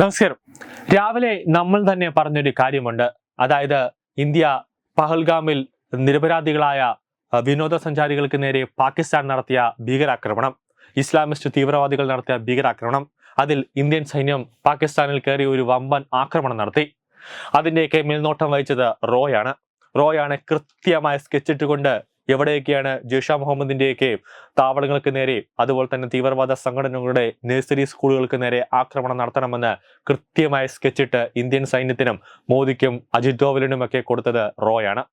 നമസ്കാരം. രാവിലെ നമ്മൾ തന്നെ പറഞ്ഞൊരു കാര്യമുണ്ട്. അതായത് ഇന്ത്യ പഹൽഗാമിൽ നിരപരാധികളായ വിനോദസഞ്ചാരികൾക്ക് നേരെ പാകിസ്ഥാൻ നടത്തിയ ഭീകരാക്രമണം. ഇസ്ലാമിസ്റ്റ് തീവ്രവാദികൾ നടത്തിയ ഭീകരാക്രമണം. അതിൽ ഇന്ത്യൻ സൈന്യം പാകിസ്ഥാനിൽ കയറി ഒരു വമ്പൻ ആക്രമണം നടത്തി. അതിന്റെയൊക്കെ മേൽനോട്ടം വഹിച്ചത് റോയാണ് റോയാണ് കൃത്യമായി സ്കെച്ച് ഇട്ടുകൊണ്ട് എവിടെയൊക്കെയാണ് ജെയ്ഷാ മുഹമ്മദിന്റെയൊക്കെ താവളങ്ങൾക്ക് നേരെ അതുപോലെ തന്നെ തീവ്രവാദ സംഘടനകളുടെ നഴ്സറി സ്കൂളുകൾക്ക് നേരെ ആക്രമണം നടത്തണമെന്ന് കൃത്യമായി സ്കെച്ചിട്ട് ഇന്ത്യൻ സൈന്യത്തിനും മോദിക്കും അജിത് ഡോവലിനുമൊക്കെ കൊടുത്തത് റോയാണ്.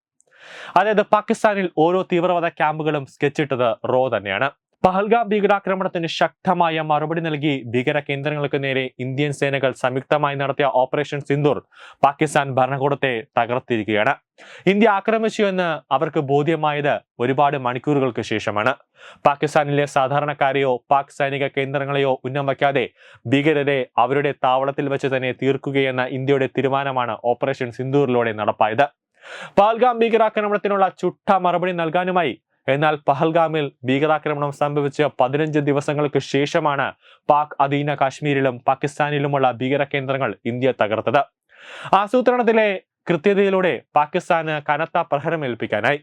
അതായത് പാകിസ്ഥാനിൽ ഓരോ തീവ്രവാദ ക്യാമ്പുകളും സ്കെച്ചിട്ടത് റോ തന്നെയാണ്. പഹൽഗാം ഭീകരാക്രമണത്തിന് ശക്തമായ മറുപടി നൽകി ഭീകര കേന്ദ്രങ്ങൾക്ക് നേരെ ഇന്ത്യൻ സേനകൾ സംയുക്തമായി നടത്തിയ ഓപ്പറേഷൻ സിന്ദൂർ പാകിസ്ഥാൻ ഭരണകൂടത്തെ തകർത്തിരിക്കുകയാണ്. ഇന്ത്യ ആക്രമിച്ചു എന്ന് അവർക്ക് ബോധ്യമായത് ഒരുപാട് മണിക്കൂറുകൾക്ക് ശേഷമാണ്. പാകിസ്ഥാനിലെ സാധാരണക്കാരെയോ പാക് സൈനിക കേന്ദ്രങ്ങളെയോ ഉന്നം വയ്ക്കാതെ ഭീകരരെ അവരുടെ താവളത്തിൽ വെച്ച് തന്നെ തീർക്കുകയെന്ന ഇന്ത്യയുടെ തീരുമാനമാണ് ഓപ്പറേഷൻ സിന്ദൂറിലൂടെ നടപ്പായത്. പഹൽഗാം ഭീകരാക്രമണത്തിനുള്ള ചുട്ട മറുപടി നൽകാനുമായി എന്നാൽ പഹൽഗാമിൽ ഭീകരാക്രമണം സംഭവിച്ച പതിനഞ്ച് ദിവസങ്ങൾക്ക് ശേഷമാണ് പാക് അധീന കാശ്മീരിലും പാകിസ്ഥാനിലുമുള്ള ഭീകര കേന്ദ്രങ്ങൾ ഇന്ത്യ തകർത്തത്. ആസൂത്രണത്തിലെ കൃത്യതയിലൂടെ പാകിസ്ഥാന് കനത്ത പ്രഹരം പ്രഹരമേൽപ്പിക്കാനായി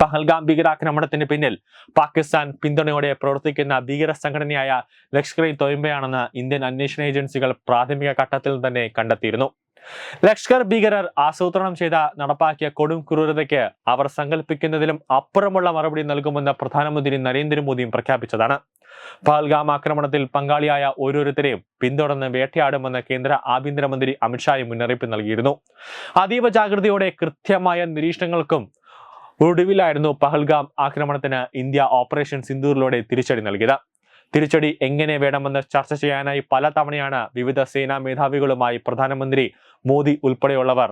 പഹൽഗാം ഭീകരാക്രമണത്തിന് പിന്നിൽ പാകിസ്ഥാൻ പിന്തുണയോടെ പ്രവർത്തിക്കുന്ന ഭീകര സംഘടനയായ ലഷ്കർ ഇ തൊയ്മ്പയാണെന്ന് ഇന്ത്യൻ അന്വേഷണ ഏജൻസികൾ പ്രാഥമിക ഘട്ടത്തിൽ തന്നെ കണ്ടെത്തിയിരുന്നു. ലഷ്കർ ഭീകരർ ആസൂത്രണം ചെയ്ത നടപ്പാക്കിയ കൊടും ക്രൂരതയ്ക്ക് അവർ സങ്കല്പിക്കുന്നതിലും അപ്പുറമുള്ള മറുപടി നൽകുമെന്ന് പ്രധാനമന്ത്രി നരേന്ദ്രമോദിയും പ്രഖ്യാപിച്ചതാണ്. പഹൽഗാം ആക്രമണത്തിൽ പങ്കാളിയായ ഓരോരുത്തരെയും പിന്തുടർന്ന് വേട്ടയാടുമെന്ന് കേന്ദ്ര ആഭ്യന്തരമന്ത്രി അമിത്ഷായും മുന്നറിയിപ്പ് നൽകിയിരുന്നു. അതീവ ജാഗ്രതയോടെ കൃത്യമായ നിരീക്ഷണങ്ങൾക്കും ഒടുവിലായിരുന്നു പഹൽഗാം ആക്രമണത്തിന് ഇന്ത്യ ഓപ്പറേഷൻ സിന്ദൂറിലൂടെ തിരിച്ചടി നൽകിയത്. തിരിച്ചടി എങ്ങനെ വേണമെന്ന് ചർച്ച ചെയ്യാനായി പല തവണയാണ് വിവിധ സേനാ മേധാവികളുമായി പ്രധാനമന്ത്രി മോദി ഉൾപ്പെടെയുള്ളവർ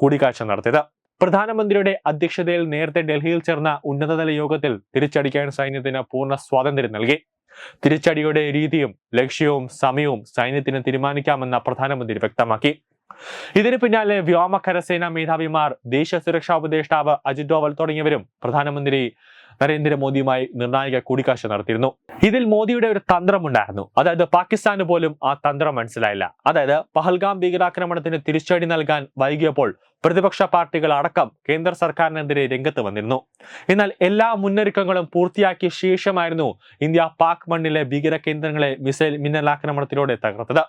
കൂടിക്കാഴ്ച നടത്തിയത്. പ്രധാനമന്ത്രിയുടെ അധ്യക്ഷതയിൽ നേരത്തെ ഡൽഹിയിൽ ചേർന്ന ഉന്നതതല യോഗത്തിൽ തിരിച്ചടിക്കാൻ സൈന്യത്തിന് പൂർണ സ്വാതന്ത്ര്യം നൽകി. തിരിച്ചടിയുടെ രീതിയും ലക്ഷ്യവും സമയവും സൈന്യത്തിന് തീരുമാനിക്കാമെന്ന് പ്രധാനമന്ത്രി വ്യക്തമാക്കി. ഇതിന് പിന്നാലെ വ്യോമ കരസേനാ മേധാവിമാർ ദേശീയ സുരക്ഷാ ഉപദേഷ്ടാവ് അജിത് ഡോവൽ തുടങ്ങിയവരും പ്രധാനമന്ത്രി നരേന്ദ്രമോദിയുമായി നിർണായക കൂടിക്കാഴ്ച നടത്തിയിരുന്നു. ഇതിൽ മോദിയുടെ ഒരു തന്ത്രമുണ്ടായിരുന്നു. അതായത് പാകിസ്ഥാന് പോലും ആ തന്ത്രം മനസ്സിലായില്ല. അതായത് പഹൽഗാം ഭീകരാക്രമണത്തിന് തിരിച്ചടി നൽകാൻ വൈകിയപ്പോൾ പ്രതിപക്ഷ പാർട്ടികൾ അടക്കം കേന്ദ്ര സർക്കാരിനെതിരെ രംഗത്ത് വന്നിരുന്നു. എന്നാൽ എല്ലാ മുന്നൊരുക്കങ്ങളും പൂർത്തിയാക്കിയ ശേഷമായിരുന്നു ഇന്ത്യ പാക് മണ്ണിലെ ഭീകര കേന്ദ്രങ്ങളെ മിസൈൽ മിന്നലാക്രമണത്തിലൂടെ തകർത്തത്.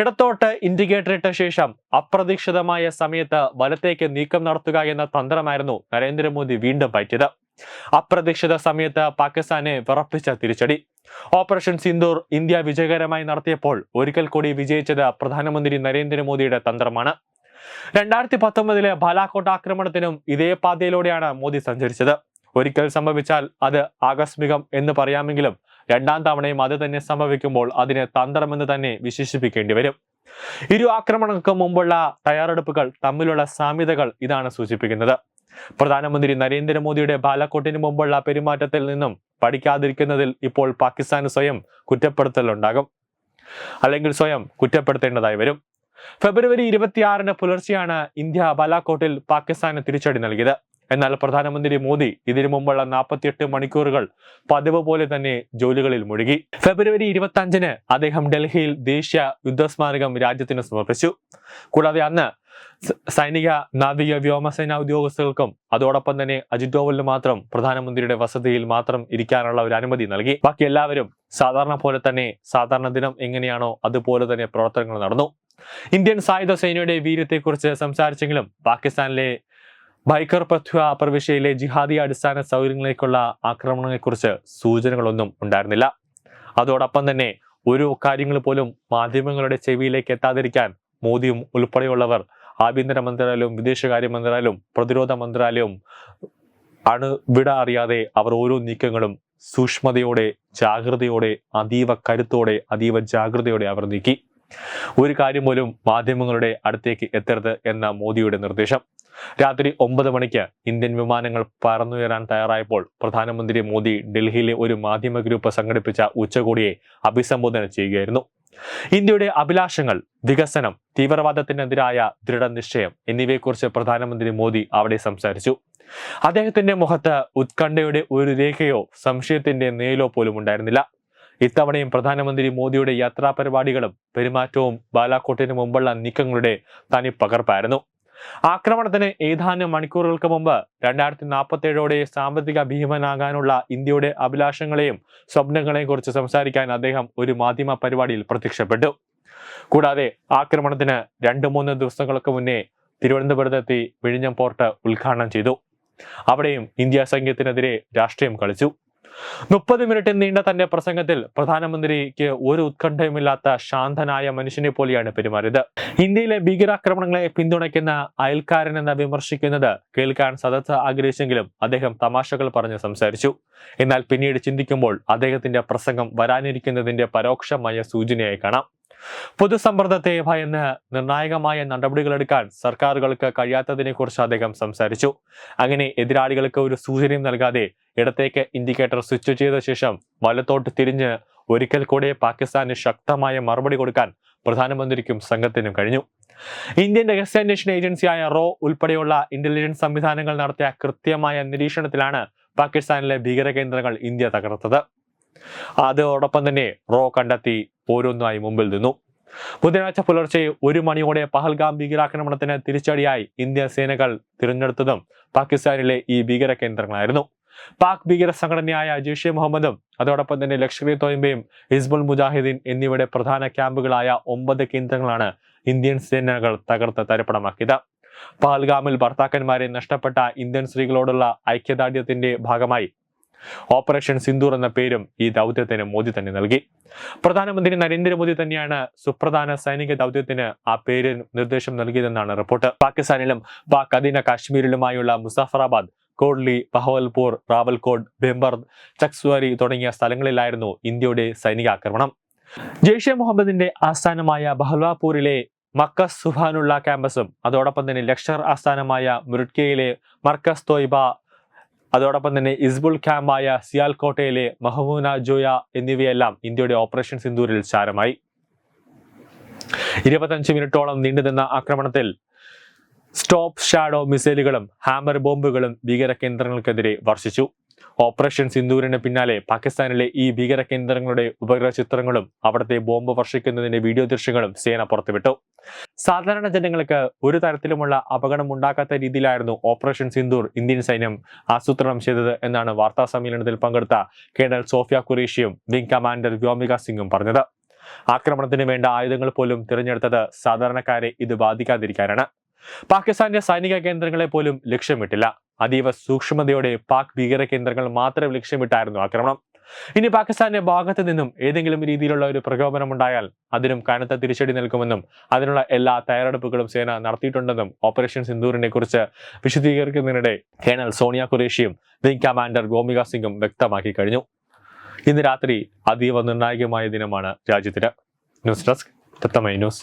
ഇടത്തോട്ട് ഇൻഡിക്കേറ്റർ ഇട്ട ശേഷം അപ്രതീക്ഷിതമായ സമയത്ത് വലത്തേക്ക് നീക്കം നടത്തുക എന്ന തന്ത്രമായിരുന്നു നരേന്ദ്രമോദി വീണ്ടും പറ്റിയത്. അപ്രതീക്ഷിത സമയത്ത് പാകിസ്ഥാനെ വിറപ്പിച്ച തിരിച്ചടി. ഓപ്പറേഷൻ സിന്ദൂർ ഇന്ത്യ വിജയകരമായി നടത്തിയപ്പോൾ ഒരിക്കൽ കൂടി വിജയിച്ചത് പ്രധാനമന്ത്രി നരേന്ദ്രമോദിയുടെ തന്ത്രമാണ്. രണ്ടായിരത്തി പത്തൊമ്പതിലെ ബാലാക്കോട്ട് ആക്രമണത്തിനും ഇതേ പാതയിലൂടെയാണ് മോദി സഞ്ചരിച്ചത്. ഒരിക്കൽ സംഭവിച്ചാൽ അത് ആകസ്മികം എന്ന് പറയാമെങ്കിലും രണ്ടാം തവണയും അത് തന്നെ സംഭവിക്കുമ്പോൾ അതിനെ തന്ത്രമെന്ന് തന്നെ വിശേഷിപ്പിക്കേണ്ടി വരും. ഇരു ആക്രമണങ്ങൾക്ക് മുമ്പുള്ള തയ്യാറെടുപ്പുകൾ തമ്മിലുള്ള സാമ്യതകൾ ഇതാണ് സൂചിപ്പിക്കുന്നത്. പ്രധാനമന്ത്രി നരേന്ദ്രമോദിയുടെ ബാലക്കോട്ടിന് മുമ്പുള്ള പെരുമാറ്റത്തിൽ നിന്നും പഠിക്കാതിരിക്കുന്നതിൽ ഇപ്പോൾ പാകിസ്ഥാൻ സ്വയം കുറ്റപ്പെടുത്തലുണ്ടാകും. അല്ലെങ്കിൽ സ്വയം കുറ്റപ്പെടുത്തേണ്ടതായി വരും. ഫെബ്രുവരി ഇരുപത്തിയാറിന് പുലർച്ചെയാണ് ഇന്ത്യ ബാലാക്കോട്ടിൽ പാകിസ്ഥാന് തിരിച്ചടി നൽകിയത്. എന്നാൽ പ്രധാനമന്ത്രി മോദി ഇതിനു മുമ്പുള്ള നാൽപ്പത്തിയെട്ട് മണിക്കൂറുകൾ പതിവ് പോലെ തന്നെ ജോലികളിൽ മുഴുകി. ഫെബ്രുവരി ഇരുപത്തി അഞ്ചിന് അദ്ദേഹം ഡൽഹിയിൽ ദേശീയ യുദ്ധസ്മാരകം രാജ്യത്തിന് സമർപ്പിച്ചു. കൂടാതെ അന്ന് സൈനിക നാവിക വ്യോമസേന ഉദ്യോഗസ്ഥർക്കും അതോടൊപ്പം തന്നെ അജിത് ഡോവലിന് മാത്രം പ്രധാനമന്ത്രിയുടെ വസതിയിൽ മാത്രം ഇരിക്കാനുള്ള ഒരു അനുമതി നൽകി. ബാക്കി എല്ലാവരും സാധാരണ പോലെ തന്നെ സാധാരണ ദിനം എങ്ങനെയാണോ അതുപോലെ തന്നെ പ്രവർത്തനങ്ങൾ നടന്നു. ഇന്ത്യൻ സായുധ സേനയുടെ വീര്യത്തെക്കുറിച്ച് സംസാരിച്ചെങ്കിലും പാകിസ്ഥാനിലെ ബൈക്കർ പഥ്വ പ്രവിശ്യയിലെ ജിഹാദി അടിസ്ഥാന സൗകര്യങ്ങളിലേക്കുള്ള ആക്രമണങ്ങളെക്കുറിച്ച് സൂചനകളൊന്നും ഉണ്ടായിരുന്നില്ല. അതോടൊപ്പം തന്നെ ഒരു കാര്യങ്ങൾ പോലും മാധ്യമങ്ങളുടെ ചെവിയിലേക്ക് എത്താതിരിക്കാൻ മോദിയും ഉൾപ്പെടെയുള്ളവർ ആഭ്യന്തര മന്ത്രാലയവും വിദേശകാര്യ മന്ത്രാലയവും പ്രതിരോധ മന്ത്രാലയവും അണു വിട അറിയാതെ അവർ ഓരോ നീക്കങ്ങളും സൂക്ഷ്മതയോടെ ജാഗ്രതയോടെ അതീവ കരുത്തോടെ അതീവ ജാഗ്രതയോടെ അവർ നീക്കി. ഒരു കാര്യം പോലും മാധ്യമങ്ങളുടെ അടുത്തേക്ക് എത്തരുത് എന്ന മോദിയുടെ നിർദ്ദേശം. രാത്രി ഒമ്പത് മണിക്ക് ഇന്ത്യൻ വിമാനങ്ങൾ പറന്നുയരാൻ തയ്യാറായപ്പോൾ പ്രധാനമന്ത്രി മോദി ഡൽഹിയിലെ ഒരു മാധ്യമ ഗ്രൂപ്പ് സംഘടിപ്പിച്ച ഉച്ചകോടിയെ അഭിസംബോധന ചെയ്യുകയായിരുന്നു. ഇന്ത്യയുടെ അഭിലാഷങ്ങൾ വികസനം തീവ്രവാദത്തിനെതിരായ ദൃഢനിശ്ചയം എന്നിവയെക്കുറിച്ച് പ്രധാനമന്ത്രി മോദി അവിടെ സംസാരിച്ചു. അദ്ദേഹത്തിന്റെ മുഖത്ത് ഉത്കണ്ഠയുടെ ഒരു രേഖയോ സംശയത്തിന്റെ നേലോ പോലും ഉണ്ടായിരുന്നില്ല. ഇത്തവണയും പ്രധാനമന്ത്രി മോദിയുടെ യാത്രാ പരിപാടികളും പെരുമാറ്റവും ബാലാക്കോട്ടിന് മുമ്പുള്ള നീക്കങ്ങളുടെ തനി പകർപ്പായിരുന്നു ആക്രമണത്തിന് ഏതാനും മണിക്കൂറുകൾക്ക് മുമ്പ് രണ്ടായിരത്തി നാൽപ്പത്തേഴോടെ സാമ്പത്തിക ഭീമനാകാനുള്ള ഇന്ത്യയുടെ അഭിലാഷങ്ങളെയും സ്വപ്നങ്ങളെയും കുറിച്ച് സംസാരിക്കാൻ അദ്ദേഹം ഒരു മാധ്യമ പരിപാടിയിൽ പ്രത്യക്ഷപ്പെട്ടു. കൂടാതെ ആക്രമണത്തിന് രണ്ട് മൂന്ന് ദിവസങ്ങൾക്ക് മുന്നേ തിരുവനന്തപുരത്തെത്തി വിഴിഞ്ഞം പോർട്ട് ഉദ്ഘാടനം ചെയ്തു. അവിടെയും ഇന്ത്യ സൈന്യത്തിനെതിരെ രാഷ്ട്രീയം കളിച്ചു. മുപ്പത് മിനിറ്റ് നീണ്ട തന്റെ പ്രസംഗത്തിൽ പ്രധാനമന്ത്രിക്ക് ഒരു ഉത്കണ്ഠയുമില്ലാത്ത ശാന്തനായ മനുഷ്യനെ പോലെയാണ് പെരുമാറിയത്. ഇന്ത്യയിലെ ഭീകരാക്രമണങ്ങളെ പിന്തുണയ്ക്കുന്ന അയൽക്കാരനെന്ന് വിമർശിക്കുന്നത് കേൾക്കാൻ സദസ്സ് ആഗ്രഹിച്ചെങ്കിലും അദ്ദേഹം തമാശകൾ പറഞ്ഞ് സംസാരിച്ചു. എന്നാൽ പിന്നീട് ചിന്തിക്കുമ്പോൾ അദ്ദേഹത്തിന്റെ പ്രസംഗം വരാനിരിക്കുന്നതിന്റെ പരോക്ഷമായ സൂചനയായി കാണാം. പൊതുസമ്മർദ്ദത്തെ ഭയന്ന് നിർണായകമായ നടപടികളെടുക്കാൻ സർക്കാരുകൾക്ക് കഴിയാത്തതിനെക്കുറിച്ച് അദ്ദേഹം സംസാരിച്ചു. അങ്ങനെ എതിരാളികൾക്ക് ഒരു സൂചനയും നൽകാതെ ഇടത്തേക്ക് ഇൻഡിക്കേറ്റർ സ്വിച്ച് ചെയ്ത ശേഷം വലത്തോട്ട് തിരിഞ്ഞ് ഒരിക്കൽ കൂടെ പാകിസ്ഥാന് ശക്തമായ മറുപടി കൊടുക്കാൻ പ്രധാനമന്ത്രിക്കും സംഘത്തിനും കഴിഞ്ഞു. ഇന്ത്യൻ രഹസ്യാന്വേഷണ ഏജൻസിയായ റോ ഉൾപ്പെടെയുള്ള ഇന്റലിജൻസ് സംവിധാനങ്ങൾ നടത്തിയ കൃത്യമായ നിരീക്ഷണത്തിലാണ് പാകിസ്ഥാനിലെ ഭീകരകേന്ദ്രങ്ങൾ ഇന്ത്യ തകർത്തത്. അതോടൊപ്പം തന്നെ റോ കണ്ടെത്തി ഓരോന്നായി മുമ്പിൽ നിന്നു. ബുധനാഴ്ച പുലർച്ചെ ഒരു മണിയോടെ പഹൽഗാം ഭീകരാക്രമണത്തിന് തിരിച്ചടിയായി ഇന്ത്യ സേനകൾ തിരഞ്ഞെടുത്തതും പാകിസ്ഥാനിലെ ഈ ഭീകര കേന്ദ്രങ്ങളായിരുന്നു പാക് ഭീകര സംഘടനയായ ജെയ്ഷെ മുഹമ്മദും അതോടൊപ്പം തന്നെ ലഷ്കർ ഇ തോയിമ്പയും ഹിസ്ബുൾ മുജാഹിദ്ദീൻ എന്നിവയുടെ പ്രധാന ക്യാമ്പുകളായ ഒമ്പത് കേന്ദ്രങ്ങളാണ് ഇന്ത്യൻ സേനകൾ തകർത്ത് തരിപ്പണമാക്കിയത്. പഹൽഗാമിൽ ഭർത്താക്കന്മാരെ നഷ്ടപ്പെട്ട ഇന്ത്യൻ സ്ത്രീകളോടുള്ള ഐക്യദാർഢ്യത്തിന്റെ ഭാഗമായി ഓപ്പറേഷൻ സിന്ദൂർ എന്ന പേരും ഈ ദൗത്യത്തിന് മോദി തന്നെ നൽകി. പ്രധാനമന്ത്രി നരേന്ദ്രമോദി തന്നെയാണ് സുപ്രധാന സൈനിക ദൗത്യത്തിന് ആ പേര് നിർദ്ദേശം നൽകിയതെന്നാണ് റിപ്പോർട്ട്. പാകിസ്ഥാനിലും പാക് അധീന കാശ്മീരിലുമായുള്ള മുസാഫറാബാദ് കോഡ്ലി ബഹവൽപൂർ റാവൽകോട് ബെമ്പർ ചക്സ്വാരി തുടങ്ങിയ സ്ഥലങ്ങളിലായിരുന്നു ഇന്ത്യയുടെ സൈനികാക്രമണം. ജെയ്ഷെ മുഹമ്മദിന്റെ ആസ്ഥാനമായ ബഹൽവാപൂരിലെ മക്കസ് സുഹാനുള്ള ക്യാമ്പസും അതോടൊപ്പം തന്നെ ലക്ഷർ ആസ്ഥാനമായ മുരുട്കയിലെ മർക്കസ് തോയ്ബ അതോടൊപ്പം തന്നെ ഇസ്ബുൾ ക്യാമ്പായ സിയാൽകോട്ടയിലെ മഹമൂന ജോയ എന്നിവയെല്ലാം ഇന്ത്യയുടെ ഓപ്പറേഷൻ സിന്ദൂരിൽ ചാരമായി. ഇരുപത്തഞ്ച് മിനിറ്റോളം നീണ്ടുനിന്ന ആക്രമണത്തിൽ സ്റ്റോപ്പ് ഷാഡോ മിസൈലുകളും ഹാമർ ബോംബുകളും ഭീകര കേന്ദ്രങ്ങൾക്കെതിരെ വർഷിച്ചു. ഓപ്പറേഷൻ സിന്ദൂരിന് പിന്നാലെ പാകിസ്ഥാനിലെ ഈ ഭീകര കേന്ദ്രങ്ങളുടെ ഉപഗ്രഹ ചിത്രങ്ങളും അവിടുത്തെ ബോംബ് വർഷിക്കുന്നതിന്റെ വീഡിയോ ദൃശ്യങ്ങളും സേന പുറത്തുവിട്ടു. സാധാരണ ജനങ്ങൾക്ക് ഒരു തരത്തിലുമുള്ള അപകടം ഉണ്ടാക്കാത്ത രീതിയിലായിരുന്നു ഓപ്പറേഷൻ സിന്ദൂർ ഇന്ത്യൻ സൈന്യം ആസൂത്രണം ചെയ്തത് എന്നാണ് വാർത്താ സമ്മേളനത്തിൽ പങ്കെടുത്ത കേണൽ സോഫിയ ഖുറേഷിയും വിംഗ് കമാൻഡർ വ്യോമിക സിംഗും പറഞ്ഞത്. ആക്രമണത്തിന് വേണ്ട ആയുധങ്ങൾ പോലും തിരഞ്ഞെടുത്തത് സാധാരണക്കാരെ ഇത് ബാധിക്കാതിരിക്കാനാണ്. പാകിസ്ഥാന്റെ സൈനിക കേന്ദ്രങ്ങളെ പോലും ലക്ഷ്യമിട്ടില്ല. അതീവ സൂക്ഷ്മതയോടെ പാക് ഭീകര കേന്ദ്രങ്ങൾ മാത്രം ലക്ഷ്യമിട്ടായിരുന്നു ആക്രമണം. ഇനി പാകിസ്ഥാന്റെ ഭാഗത്ത് നിന്നും ഏതെങ്കിലും രീതിയിലുള്ള ഒരു പ്രകോപനം ഉണ്ടായാൽ അതിനും കനത്ത തിരിച്ചടി നൽകുമെന്നും അതിനുള്ള എല്ലാ തയ്യാറെടുപ്പുകളും സേന നടത്തിയിട്ടുണ്ടെന്നും ഓപ്പറേഷൻ സിന്ദൂറിനെ കുറിച്ച് വിശദീകരിക്കുന്നതിനിടെ കേണൽ സോണിയ ഖുറേഷിയും വിംഗ് കമാൻഡർ ഗോമിക സിംഗും വ്യക്തമാക്കി കഴിഞ്ഞു. ഇന്ന് രാത്രി അതീവ നിർണായകമായ ദിനമാണ് രാജ്യത്തിന്. News desk തത്തമൈ news.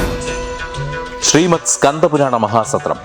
Srimad Skanda Purana മഹാസത്രം.